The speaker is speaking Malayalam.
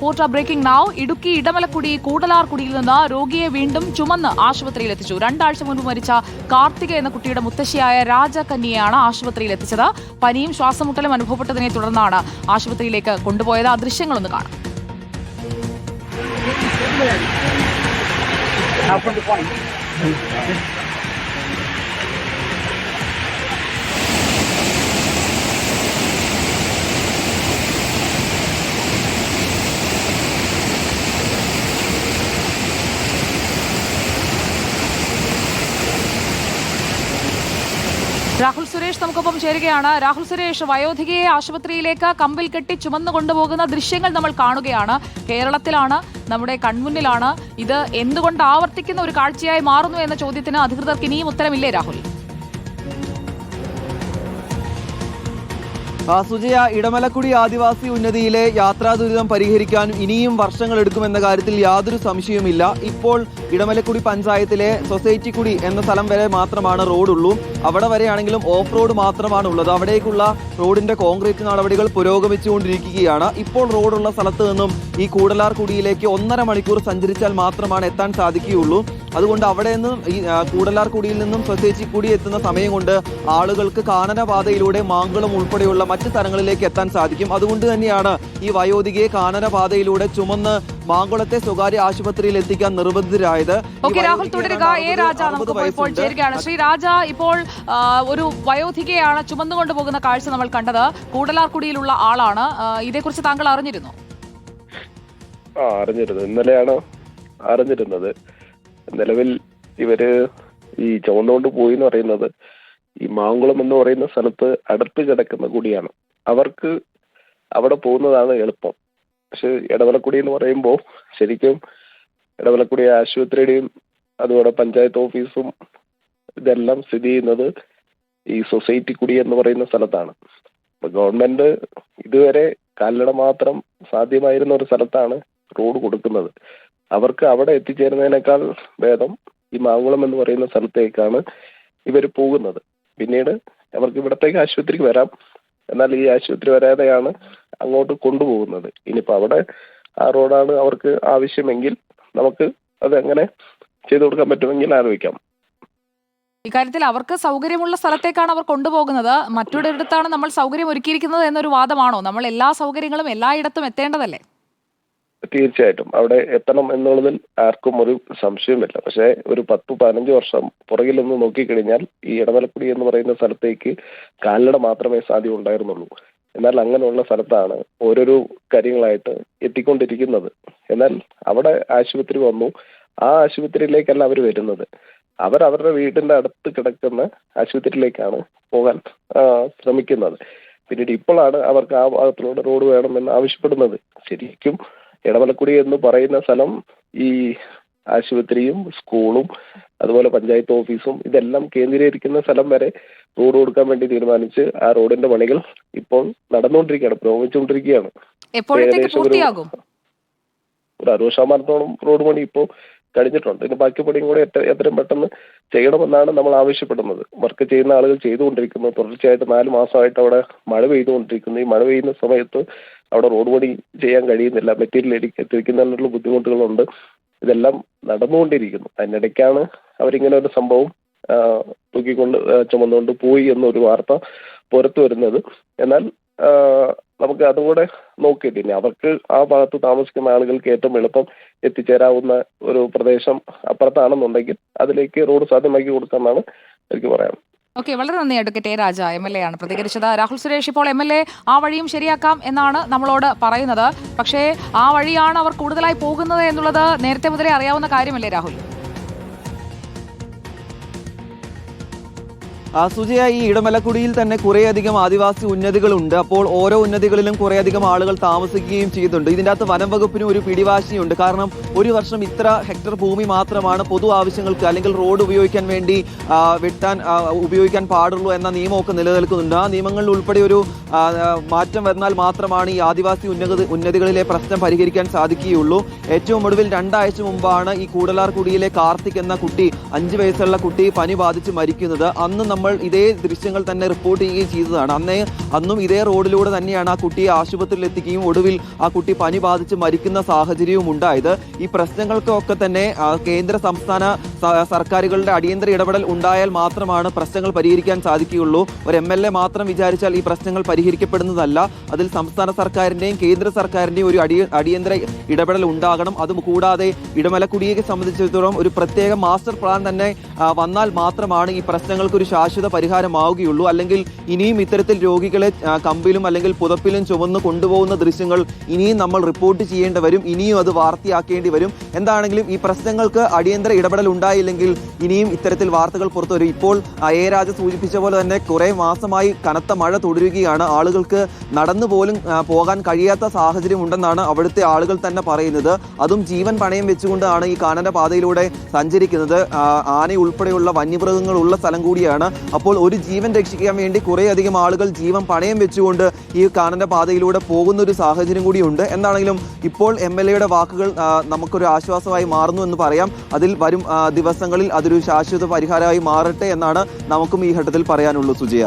പോർട്ട ബ്രേക്കിംഗ് നാവ് ഇടുക്കി ഇടമലക്കുടി കൂടലാർകുടിയിൽ നിന്ന് രോഗിയെ വീണ്ടും ചുമന്ന് ആശുപത്രിയിൽ എത്തിച്ചു. രണ്ടാഴ്ച മുൻപ് മരിച്ച കാർത്തിക എന്ന കുട്ടിയുടെ മുത്തശ്ശിയായ രാജകന്യയാണ് ആശുപത്രിയിൽ എത്തിച്ചത്. പനിയും ശ്വാസമുട്ടലും അനുഭവപ്പെട്ടതിനെ തുടർന്നാണ് ആശുപത്രിയിലേക്ക് കൊണ്ടുപോയത്. ആ ദൃശ്യങ്ങളൊന്ന് കാണാം. രാഹുൽ സുരേഷ് നമുക്കൊപ്പം ചേരുകയാണ്. രാഹുൽ സുരേഷ് വയോധികയെ ആശുപത്രിയിലേക്ക് കമ്പിൽ കെട്ടി ചുമന്നു കൊണ്ടുപോകുന്ന ദൃശ്യങ്ങൾ നമ്മൾ കാണുകയാണ്. കേരളത്തിലാണ് നമ്മുടെ കൺമുന്നിലാണ്. ഇത് എന്തുകൊണ്ട് ആവർത്തിക്കുന്ന ഒരു കാഴ്ചയായി മാറുന്നു എന്ന ചോദ്യത്തിന് അധികൃതർക്ക് ഇനിയും ഉത്തരമില്ലേ രാഹുൽ? സുജയ ഇടമലക്കുടി ആദിവാസി ഉന്നതിയിലെ യാത്രാ ദുരിതം പരിഹരിക്കാൻ ഇനിയും വർഷങ്ങൾ എടുക്കുമെന്ന കാര്യത്തിൽ യാതൊരു സംശയവുമില്ല. ഇപ്പോൾ ഇടമലക്കുടി പഞ്ചായത്തിലെ സൊസൈറ്റിക്കുടി എന്ന സ്ഥലം വരെ മാത്രമാണ് റോഡുള്ളൂ. അവിടെ വരെയാണെങ്കിലും ഓഫ് റോഡ് മാത്രമാണ് ഉള്ളത്. അവിടേക്കുള്ള റോഡിന്റെ കോൺക്രീറ്റ് നടപടികൾ പുരോഗമിച്ചുകൊണ്ടിരിക്കുകയാണ്. ഇപ്പോൾ റോഡുള്ള സ്ഥലത്ത് നിന്നും ഈ കൂടലാർ കുടിയിലേക്ക് ഒന്നര മണിക്കൂർ സഞ്ചരിച്ചാൽ മാത്രമാണ് എത്താൻ സാധിക്കുകയുള്ളൂ. അതുകൊണ്ട് അവിടെ നിന്നും ഈ കൂടലാർകുടിയിൽ കൂടലാർ കുടിയിൽ നിന്നും പ്രത്യേകിച്ച് കൂടി എത്തുന്ന സമയം കൊണ്ട് ആളുകൾക്ക് കാനനപാതയിലൂടെ മാങ്കുളം ഉൾപ്പെടെയുള്ള മറ്റ് സ്ഥലങ്ങളിലേക്ക് എത്താൻ സാധിക്കും. അതുകൊണ്ട് തന്നെയാണ് ഈ വയോധികയെ കാനനപാതയിലൂടെ ചുമന്ന് മാങ്കുളത്തെ സ്വകാര്യ ആശുപത്രിയിൽ എത്തിക്കാൻ നിർബന്ധിതരായത്. ഓക്കെ രാഹുൽ തുടരുക. ഏ എ രാജ നമുക്ക് ഇപ്പോൾ. ചേരുകയാണ്. ശ്രീ രാജ ഇപ്പോൾ ഒരു വയോധികയാണ് ചുമന്നുകൊണ്ട് പോകുന്ന കാഴ്ച നമ്മൾ കണ്ടത്. കൂടലാർകുടിയിലുള്ള ആളാണ്. ഇതേക്കുറിച്ച് താങ്കൾ അറിഞ്ഞിരുന്നു? ആ അറിഞ്ഞിരുന്നു. ഇന്നലെയാണ് അറിഞ്ഞിരുന്നത്. നിലവിൽ ഇവർ ഈ ചുവന്നുകൊണ്ട് പോയി എന്ന് പറയുന്നത് ഈ മാങ്കുളം എന്ന് പറയുന്ന സ്ഥലത്ത് അടുത്ത് കിടക്കുന്ന കുടിയാണ്. അവർക്ക് അവിടെ പോകുന്നതാണ് എളുപ്പം. പക്ഷെ ഇടവലക്കുടി എന്ന് പറയുമ്പോൾ ശരിക്കും ഇടവലക്കുടി ആശുപത്രിയുടെയും അതുപോലെ പഞ്ചായത്ത് ഓഫീസും ഇതെല്ലാം സ്ഥിതി ചെയ്യുന്നത് ഈ സൊസൈറ്റി കുടി എന്ന് പറയുന്ന സ്ഥലത്താണ്. ഗവൺമെന്റ് ഇതുവരെ കല്ലട മാത്രം സാധ്യമായിരുന്ന ഒരു സ്ഥലത്താണ് റോഡ് കൊടുക്കുന്നത്. അവർക്ക് അവിടെ എത്തിച്ചേരുന്നതിനേക്കാൾ ഭേദം ഈ മാങ്കുളം എന്ന് പറയുന്ന സ്ഥലത്തേക്കാണ് ഇവർ പോകുന്നത്. പിന്നീട് അവർക്ക് ഇവിടത്തേക്ക് ആശുപത്രിക്ക് വരാം. എന്നാൽ ഈ ആശുപത്രി വരാതെയാണ് അങ്ങോട്ട് കൊണ്ടുപോകുന്നത്. ഇനിയിപ്പോ അവിടെ ആ റോഡാണ് അവർക്ക് ആവശ്യമെങ്കിൽ നമുക്ക് അത് എങ്ങനെ ചെയ്തു കൊടുക്കാൻ പറ്റുമെങ്കിൽ ആലോചിക്കാം. ഇക്കാര്യത്തിൽ അവർക്ക് സൗകര്യമുള്ള സ്ഥലത്തേക്കാണ് അവർ കൊണ്ടുപോകുന്നത്. മറ്റൊരിടത്താണ് നമ്മൾ സൗകര്യം ഒരുക്കിയിരിക്കുന്നത് എന്നൊരു വാദമാണോ? നമ്മൾ എല്ലാ സൗകര്യങ്ങളും എല്ലായിടത്തും എത്തേണ്ടതല്ലേ? തീർച്ചയായിട്ടും. അവിടെ എത്തണം എന്നുള്ളതിൽ ആർക്കും ഒരു സംശയമില്ല പക്ഷേ ഒരു പത്ത് പതിനഞ്ച് വർഷം പുറകിൽ നിന്ന് നോക്കിക്കഴിഞ്ഞാൽ ഈ ഇടമലക്കുടി എന്ന് പറയുന്ന സ്ഥലത്തേക്ക് കാൽനട മാത്രമേ സാധ്യം ഉണ്ടായിരുന്നുള്ളൂ എന്നാൽ അങ്ങനെയുള്ള സ്ഥലത്താണ് ഓരോരോ കാര്യങ്ങളായിട്ട് എത്തിക്കൊണ്ടിരിക്കുന്നത്. എന്നാൽ അവിടെ ആശുപത്രി വന്നു. ആ ആശുപത്രിയിലേക്കല്ല അവർ വരുന്നത്. അവർ അവരുടെ വീടിന്റെ അടുത്ത് കിടക്കുന്ന ആശുപത്രിയിലേക്കാണ് പോകാൻ ശ്രമിക്കുന്നത്. പിന്നീട് ഇപ്പോഴാണ് അവർക്ക് ആ ഭാഗത്തിലൂടെ റോഡ് വേണമെന്ന് ആവശ്യപ്പെടുന്നത്. ശരിക്കും ഇടമലക്കുടി എന്ന് പറയുന്ന സ്ഥലം ഈ ആശുപത്രിയും സ്കൂളും അതുപോലെ പഞ്ചായത്ത് ഓഫീസും ഇതെല്ലാം കേന്ദ്രീകരിക്കുന്ന സ്ഥലം വരെ റോഡ് കൊടുക്കാൻ വേണ്ടി തീരുമാനിച്ച് ആ റോഡിന്റെ പണികൾ ഇപ്പോൾ നടന്നുകൊണ്ടിരിക്കുകയാണ് പുരോഗമിച്ചുകൊണ്ടിരിക്കുകയാണ്. ഏകദേശം ഒരു- ഒരു അറുപത് ശതമാനത്തോളം റോഡ് പണി ഇപ്പോൾ കഴിഞ്ഞിട്ടുണ്ട്. ഇനി ബാക്കി പണിയും കൂടെ എത്ര എത്രയും പെട്ടെന്ന് ചെയ്യണമെന്നാണ് നമ്മൾ ആവശ്യപ്പെടുന്നത്. വർക്ക് ചെയ്യുന്ന ആളുകൾ ചെയ്തുകൊണ്ടിരിക്കുന്നു. തുടർച്ചയായിട്ട് നാല് മാസമായിട്ട് അവിടെ മഴ പെയ്തുകൊണ്ടിരിക്കുന്നു. ഈ മഴ പെയ്യുന്ന സമയത്ത് അവിടെ റോഡ് പണി ചെയ്യാൻ കഴിയുന്നില്ല. മെറ്റീരിയൽ എത്തിക്കുന്നതിനുള്ള ബുദ്ധിമുട്ടുകളുണ്ട്. ഇതെല്ലാം നടന്നുകൊണ്ടിരിക്കുന്നു. അതിനിടയ്ക്കാണ് അവരിങ്ങനെ ഒരു സംഭവം തൂക്കിക്കൊണ്ട് ചുമന്നുകൊണ്ട് പോയി എന്നൊരു വാർത്ത പുറത്തു വരുന്നത്. എന്നാൽ നമുക്ക് അതുകൂടെ നോക്കി ഇനി അവർക്ക് ആ ഭാഗത്ത് താമസിക്കുന്ന ആളുകൾക്ക് ഏറ്റവും എളുപ്പം എത്തിച്ചേരാവുന്ന ഒരു പ്രദേശം അപ്പുറത്താണെന്നുണ്ടെങ്കിൽ അതിലേക്ക് റോഡ് സാധ്യമാക്കി കൊടുക്കാമെന്നാണ് എനിക്ക് പറയാം ഓക്കെ വളരെ നന്ദി advocate A Raja M L A ആണ് പ്രതികരിച്ചത്. രാഹുൽ സുരേഷ് ഇപ്പോൾ എം എൽ എ ആ വഴിയും ശരിയാക്കാം എന്നാണ് നമ്മളോട് പറയുന്നത്. പക്ഷേ ആ വഴിയാണ് അവർ കൂടുതലായി പോകുന്നത് എന്നുള്ളത് നേരത്തെ മുതലേ അറിയാവുന്ന കാര്യമല്ലേ രാഹുൽ? സുജയ ഈ ഇടമലക്കുടിയിൽ തന്നെ കുറേയധികം ആദിവാസി ഉന്നതികളുണ്ട്. അപ്പോൾ ഓരോ ഉന്നതികളിലും കുറേയധികം ആളുകൾ താമസിക്കുകയും ചെയ്യുന്നുണ്ട്. ഇതിന്റെ അകത്ത് വനം വകുപ്പിന് ഒരു പിടിവാശിയുണ്ട്. കാരണം ഒരു വർഷം ഇത്ര ഹെക്ടർ ഭൂമി മാത്രമാണ് പൊതു ആവശ്യങ്ങൾക്ക് അല്ലെങ്കിൽ റോഡ് ഉപയോഗിക്കാൻ വേണ്ടി വിട്ടാൻ ഉപയോഗിക്കാൻ പാടുള്ളൂ എന്ന നിയമമൊക്കെ നിലനിൽക്കുന്നുണ്ട്. ആ നിയമങ്ങളിൽ ഉൾപ്പെടെ ഒരു മാറ്റം വന്നാൽ മാത്രമാണ് ഈ ആദിവാസി ഉന്നത ഉന്നതികളിലെ പ്രശ്നം പരിഹരിക്കാൻ സാധിക്കുകയുള്ളൂ. ഏറ്റവും ഒടുവിൽ രണ്ടാഴ്ച മുമ്പാണ് ഈ കൂടലാർ കുടിയിലെ കാർത്തിക് എന്ന കുട്ടി അഞ്ച് വയസ്സുള്ള കുട്ടി പനി ബാധിച്ച് മരിക്കുന്നത്. അന്ന് നമ്മൾ ഇതേ ദൃശ്യങ്ങൾ തന്നെ റിപ്പോർട്ട് ചെയ്യുകയും ചെയ്തതാണ്. അന്നേ അന്നും ഇതേ റോഡിലൂടെ തന്നെയാണ് ആ കുട്ടിയെ ആശുപത്രിയിൽ എത്തിക്കുകയും ഒടുവിൽ ആ കുട്ടി പനി ബാധിച്ച് മരിക്കുന്ന സാഹചര്യവും ഉണ്ടായത്. ഈ പ്രശ്നങ്ങൾക്കൊക്കെ തന്നെ കേന്ദ്ര സംസ്ഥാന സർക്കാരുകളുടെ അടിയന്തര ഇടപെടൽ ഉണ്ടായാൽ മാത്രമാണ് പ്രശ്നങ്ങൾ പരിഹരിക്കാൻ സാധിക്കുകയുള്ളൂ. ഒരു എം എൽ എ മാത്രം വിചാരിച്ചാൽ ഈ പ്രശ്നങ്ങൾ പരിഹരിക്കപ്പെടുന്നതല്ല. അതിൽ സംസ്ഥാന സർക്കാരിന്റെയും കേന്ദ്ര സർക്കാരിന്റെയും ഒരു അടിയ അടിയന്തര ഇടപെടൽ ഉണ്ടാകണം. അതും കൂടാതെ ഇടമലക്കുടിയെ സംബന്ധിച്ചിടത്തോളം ഒരു പ്രത്യേക മാസ്റ്റർ പ്ലാൻ തന്നെ വന്നാൽ മാത്രമാണ് ഈ പ്രശ്നങ്ങൾക്ക് ഒരു ശാശ്വത പരിഹാരമാവുകയുള്ളൂ. അല്ലെങ്കിൽ ഇനിയും ഇത്തരത്തിൽ രോഗികളെ കമ്പിലും അല്ലെങ്കിൽ പുതപ്പിലും ചുമന്ന് കൊണ്ടുപോകുന്ന ദൃശ്യങ്ങൾ ഇനിയും നമ്മൾ റിപ്പോർട്ട് ചെയ്യേണ്ടി വരും. ഇനിയും അത് വാർത്തയാക്കേണ്ടി വരും. എന്താണെങ്കിലും ഈ പ്രശ്നങ്ങൾക്ക് അടിയന്തര ഇടപെടൽ ഉണ്ടായില്ലെങ്കിൽ ഇനിയും ഇത്തരത്തിൽ വാർത്തകൾ പുറത്തു വരും. ഇപ്പോൾ എ രാജ സൂചിപ്പിച്ച പോലെ തന്നെ കുറേ മാസമായി കനത്ത മഴ തുടരുകയാണ്. ആളുകൾക്ക് നടന്നു പോലും പോകാൻ കഴിയാത്ത സാഹചര്യം ഉണ്ടെന്നാണ് അവിടുത്തെ ആളുകൾ തന്നെ പറയുന്നത്. അതും ജീവൻ പണയം വെച്ചുകൊണ്ടാണ് ഈ കാനന പാതയിലൂടെ സഞ്ചരിക്കുന്നത്. ആന ഉൾപ്പെടെയുള്ള വന്യമൃഗങ്ങൾ ഉള്ള സ്ഥലം കൂടിയാണ് അപ്പോൾ ഒരു ജീവൻ രക്ഷിക്കാൻ വേണ്ടി കുറേയധികം ആളുകൾ ജീവൻ പണയം വെച്ചുകൊണ്ട് ഈ കാനന്റെ പാതയിലൂടെ പോകുന്ന ഒരു സാഹചര്യം കൂടിയുണ്ട് എന്താണെങ്കിലും ഇപ്പോൾ എം എൽ എയുടെ വാക്കുകൾ നമുക്കൊരു ആശ്വാസമായി മാറുന്നു എന്ന് പറയാം. അതിൽ വരും ദിവസങ്ങളിൽ അതൊരു ശാശ്വത പരിഹാരമായി മാറട്ടെ എന്നാണ് നമുക്കും ഈ ഘട്ടത്തിൽ പറയാനുള്ളൂ സുജയ.